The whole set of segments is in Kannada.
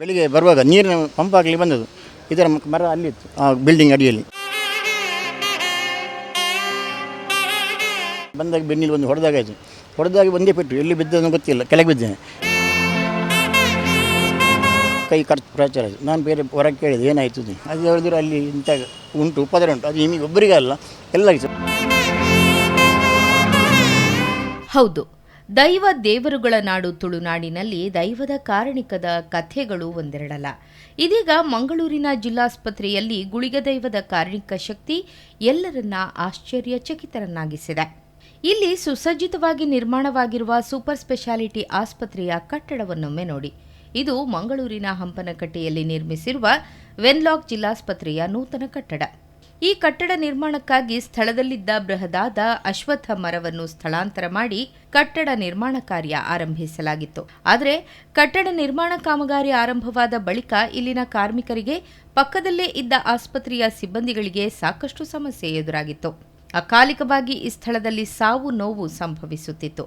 ಬೆಳಿಗ್ಗೆ ಬರುವಾಗ ನೀರಿನ ಪಂಪ್ ಆಗಲಿ ಬಂದದ್ದು. ಇದರ ಮರ ಅಲ್ಲಿ ಇತ್ತು, ಆ ಬಿಲ್ಡಿಂಗ್ ಅಡಿಯಲ್ಲಿ. ಬಂದಾಗ ಬೆನ್ನಿಲ್ಲಿ ಒಂದು ಹೊಡೆದಾಗಾಯಿತು. ಹೊಡೆದಾಗ ಒಂದೇ ಪೆಟ್ಟು, ಎಲ್ಲಿ ಬಿದ್ದನೋ ಗೊತ್ತಿಲ್ಲ, ಕೆಳಗೆ ಬಿದ್ದೇನೆ. ಕೈ ಖರ್ಚು ಪ್ರಾಚಾರ ಆಯಿತು. ನಾನು ಬೇರೆ ಹೊರಗೆ ಕೇಳಿದೆ, ಏನಾಯಿತು. ಅದು ಹೇಳಿದ್ರು ಅಲ್ಲಿ ಇಂಥ ಉಂಟು, ಉಪದ್ರ ಉಂಟು. ಅದು ನಿಮಗೆ ಒಬ್ಬರಿಗೆ ಅಲ್ಲ ಎಲ್ಲ. ಹೌದು. ದೈವ ದೇವರುಗಳ ನಾಡು ತುಳುನಾಡಿನಲ್ಲಿ ದೈವದ ಕಾರಣಿಕದ ಕಥೆಗಳು ಒಂದೆರಡಲ್ಲ. ಇದೀಗ ಮಂಗಳೂರಿನ ಜಿಲ್ಲಾಸ್ಪತ್ರೆಯಲ್ಲಿ ಗುಳಿಗ ದೈವದ ಕಾರಣಿಕ ಶಕ್ತಿ ಎಲ್ಲರನ್ನ ಆಶ್ಚರ್ಯಚಕಿತರನ್ನಾಗಿಸಿದೆ. ಇಲ್ಲಿ ಸುಸಜ್ಜಿತವಾಗಿ ನಿರ್ಮಾಣವಾಗಿರುವ ಸೂಪರ್ ಸ್ಪೆಷಾಲಿಟಿ ಆಸ್ಪತ್ರೆಯ ಕಟ್ಟಡವನ್ನೊಮ್ಮೆ ನೋಡಿ. ಇದು ಮಂಗಳೂರಿನ ಹಂಪನಕಟ್ಟೆಯಲ್ಲಿ ನಿರ್ಮಿಸಿರುವ ವೆನ್ಲಾಕ್ ಜಿಲ್ಲಾಸ್ಪತ್ರೆಯ ನೂತನ ಕಟ್ಟಡ. ಈ ಕಟ್ಟಡ ನಿರ್ಮಾಣಕ್ಕಾಗಿ ಸ್ಥಳದಲ್ಲಿದ್ದ ಬೃಹದಾದ ಅಶ್ವತ್ಥ ಮರವನ್ನು ಸ್ಥಳಾಂತರ ಮಾಡಿ ಕಟ್ಟಡ ನಿರ್ಮಾಣ ಕಾರ್ಯ ಆರಂಭಿಸಲಾಗಿತ್ತು. ಆದರೆ ಕಟ್ಟಡ ನಿರ್ಮಾಣ ಕಾಮಗಾರಿ ಆರಂಭವಾದ ಬಳಿಕ ಇಲ್ಲಿನ ಕಾರ್ಮಿಕರಿಗೆ ಪಕ್ಕದಲ್ಲೇ ಇದ್ದ ಆಸ್ಪತ್ರೆಯ ಸಿಬ್ಬಂದಿಗಳಿಗೆ ಸಾಕಷ್ಟು ಸಮಸ್ಯೆ ಎದುರಾಗಿತ್ತು. ಅಕಾಲಿಕವಾಗಿ ಈ ಸ್ಥಳದಲ್ಲಿ ಸಾವು ನೋವು ಸಂಭವಿಸುತ್ತಿತ್ತು.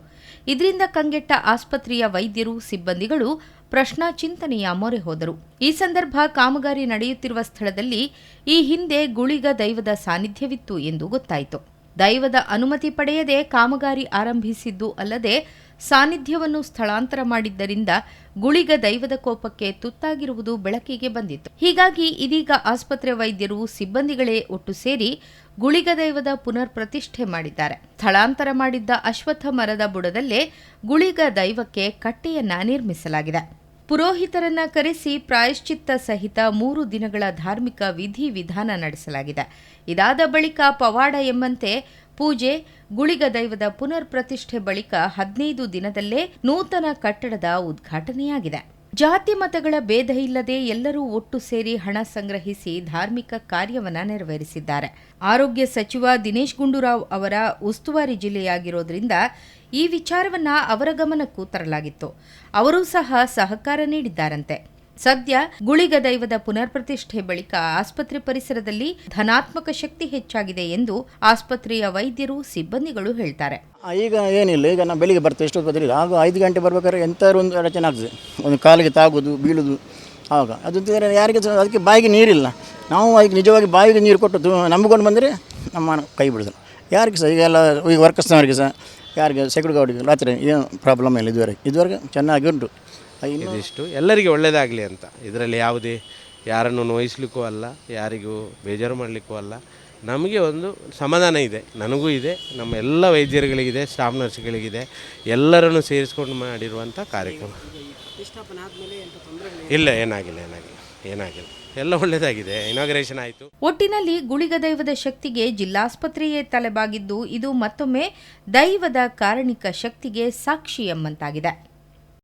ಇದರಿಂದ ಕಂಗೆಟ್ಟ ಆಸ್ಪತ್ರೆಯ ವೈದ್ಯರು, ಸಿಬ್ಬಂದಿಗಳು ಪ್ರಶ್ನಾ ಚಿಂತನೆಯ ಮೊರೆ ಹೋದರು. ಈ ಸಂದರ್ಭ ಕಾಮಗಾರಿ ನಡೆಯುತ್ತಿರುವ ಸ್ಥಳದಲ್ಲಿ ಈ ಹಿಂದೆ ಗುಳಿಗ ದೈವದ ಸಾನ್ನಿಧ್ಯವಿತ್ತು ಎಂದು ಗೊತ್ತಾಯಿತು. ದೈವದ ಅನುಮತಿ ಪಡೆಯದೆ ಕಾಮಗಾರಿ ಆರಂಭಿಸಿದ್ದು ಅಲ್ಲದೆ ಸಾನ್ನಿಧ್ಯವನ್ನು ಸ್ಥಳಾಂತರ ಮಾಡಿದ್ದರಿಂದ ಗುಳಿಗ ದೈವದ ಕೋಪಕ್ಕೆ ತುತ್ತಾಗಿರುವುದು ಬೆಳಕಿಗೆ ಬಂದಿತ್ತು. ಹೀಗಾಗಿ ಇದೀಗ ಆಸ್ಪತ್ರೆ ವೈದ್ಯರು ಸಿಬ್ಬಂದಿಗಳೇ ಒಟ್ಟು ಸೇರಿ ಗುಳಿಗ ದೈವದ ಪುನರ್ ಪ್ರತಿಷ್ಠೆ ಮಾಡಿದ್ದಾರೆ. ಸ್ಥಳಾಂತರ ಮಾಡಿದ್ದ ಅಶ್ವತ್ಥ ಮರದ ಬುಡದಲ್ಲೇ ಗುಳಿಗ ದೈವಕ್ಕೆ ಕಟ್ಟೆಯನ್ನ ನಿರ್ಮಿಸಲಾಗಿದೆ. ಪುರೋಹಿತರನ್ನ ಕರೆಸಿ ಪ್ರಾಯಶ್ಚಿತ್ತ ಸಹಿತ ಮೂರು ದಿನಗಳ ಧಾರ್ಮಿಕ ವಿಧಿ ವಿಧಾನ ನಡೆಸಲಾಗಿದೆ. ಇದಾದ ಬಳಿಕ ಪವಾಡ ಎಂಬಂತೆ ಪೂಜೆ, ಗುಳಿಗ ದೈವದ ಪುನರ್ ಪ್ರತಿಷ್ಠೆ ಬಳಿಕ ಹದಿನೈದು ದಿನದಲ್ಲೇ ನೂತನ ಕಟ್ಟಡದ ಉದ್ಘಾಟನೆಯಾಗಿದೆ. ಜಾತಿ ಮತಗಳ ಭೇದ ಇಲ್ಲದೆ ಎಲ್ಲರೂ ಒಟ್ಟು ಸೇರಿ ಹಣ ಸಂಗ್ರಹಿಸಿ ಧಾರ್ಮಿಕ ಕಾರ್ಯವನ್ನ ನೆರವೇರಿಸಿದ್ದಾರೆ. ಆರೋಗ್ಯ ಸಚಿವ ದಿನೇಶ್ ಗುಂಡೂರಾವ್ ಅವರ ಉಸ್ತುವಾರಿ ಜಿಲ್ಲೆಯಾಗಿರೋದ್ರಿಂದ ಈ ವಿಚಾರವನ್ನ ಅವರ ಗಮನಕ್ಕೂ ತರಲಾಗಿತ್ತು. ಅವರೂ ಸಹ ಸಹಕಾರ ನೀಡಿದ್ದಾರಂತೆ. ಸದ್ಯ ಗುಳಿಗ ದೈವದ ಪುನರ್ ಪ್ರತಿಷ್ಠೆ ಬಳಿಕ ಆಸ್ಪತ್ರೆ ಪರಿಸರದಲ್ಲಿ ಧನಾತ್ಮಕ ಶಕ್ತಿ ಹೆಚ್ಚಾಗಿದೆ ಎಂದು ಆಸ್ಪತ್ರೆಯ ವೈದ್ಯರು, ಸಿಬ್ಬಂದಿಗಳು ಹೇಳ್ತಾರೆ. ಈಗ ಏನಿಲ್ಲ, ಈಗ ನಾವು ಬೆಳಿಗ್ಗೆ ಬರ್ತೇವೆ, ಎಷ್ಟೊತ್ತು ಬದಲಿಲ್ಲ ಆಗ ಐದು ಗಂಟೆ ಬರ್ಬೇಕಾದ್ರೆ ಒಂದು ಅಡಚಣೆ ಆಗ್ತದೆ. ಒಂದು ಕಾಲಿಗೆ ತಾಗೋದು, ಬೀಳುದು ಆವಾಗ ಅದು ಯಾರಿಗೆ ಅದಕ್ಕೆ ಬಾಯಿಗೆ ನೀರಿಲ್ಲ. ನಾವು ಈಗ ನಿಜವಾಗಿ ಬಾಯಿಗೆ ನೀರು ಕೊಟ್ಟು ನಂಬಿಕೊಂಡು ಬಂದರೆ ನಮ್ಮ ಕೈ ಬಿಡೋದು ಯಾರಿಗೆ ಸಹ, ಈಗ ಎಲ್ಲ, ಈಗ ವರ್ಕರ್ಸ್ನವರಿಗೆ ಸಹ, ಯಾರಿಗೆ ಸೆಕ್ಯೂರಿಟಿ ಗಾರ್ಡಿಗೆ ರಾತ್ರಿ ಏನು ಪ್ರಾಬ್ಲಮ್ ಇಲ್ಲ ಇದುವರೆಗೆ. ಇದುವರೆಗೆ ಚೆನ್ನಾಗಿ ಉಂಟು. ಇದಿಷ್ಟು. ಎಲ್ಲರಿಗೆ ಒಳ್ಳೆಯದಾಗಲಿ ಅಂತ. ಇದರಲ್ಲಿ ಯಾವುದೇ ಯಾರನ್ನು ನೋಯಿಸ್ಲಿಕ್ಕೂ ಅಲ್ಲ ಯಾರಿಗೂ ಬೇಜಾರು ಮಾಡಲಿಕ್ಕೂ ಅಲ್ಲ. ನಮಗೆ ಒಂದು ಸಮಾಧಾನ ಇದೆ ನನಗೂ ಇದೆ ನಮ್ಮ ಎಲ್ಲ ವೈದ್ಯರುಗಳಿಗಿದೆ ಸ್ಟಾಫ್ ನರ್ಸ್ಗಳಿಗಿದೆ ಎಲ್ಲರನ್ನು ಸೇರಿಸ್ಕೊಂಡು ಮಾಡಿರುವಂಥ ಕಾರ್ಯಕ್ರಮ. ಇಲ್ಲ ಏನಾಗಿಲ್ಲ ಏನಾಗಿಲ್ಲ ಏನಾಗಿಲ್ಲ. ಎಲ್ಲ ಒಳ್ಳೆಯದಾಗಿದೆ ಇನಾಗ್ರೇಷನ್ ಆಯಿತು. ಒಟ್ಟಿನಲ್ಲಿ ಗುಳಿಗ ದೈವದ ಶಕ್ತಿಗೆ ಜಿಲ್ಲಾಸ್ಪತ್ರೆಯೇ ತಲೆಬಾಗಿದ್ದು ಇದು ಮತ್ತೊಮ್ಮೆ ದೈವದ ಕಾರಣಿಕ ಶಕ್ತಿಗೆ ಸಾಕ್ಷಿ ಎಂಬಂತಾಗಿದೆ.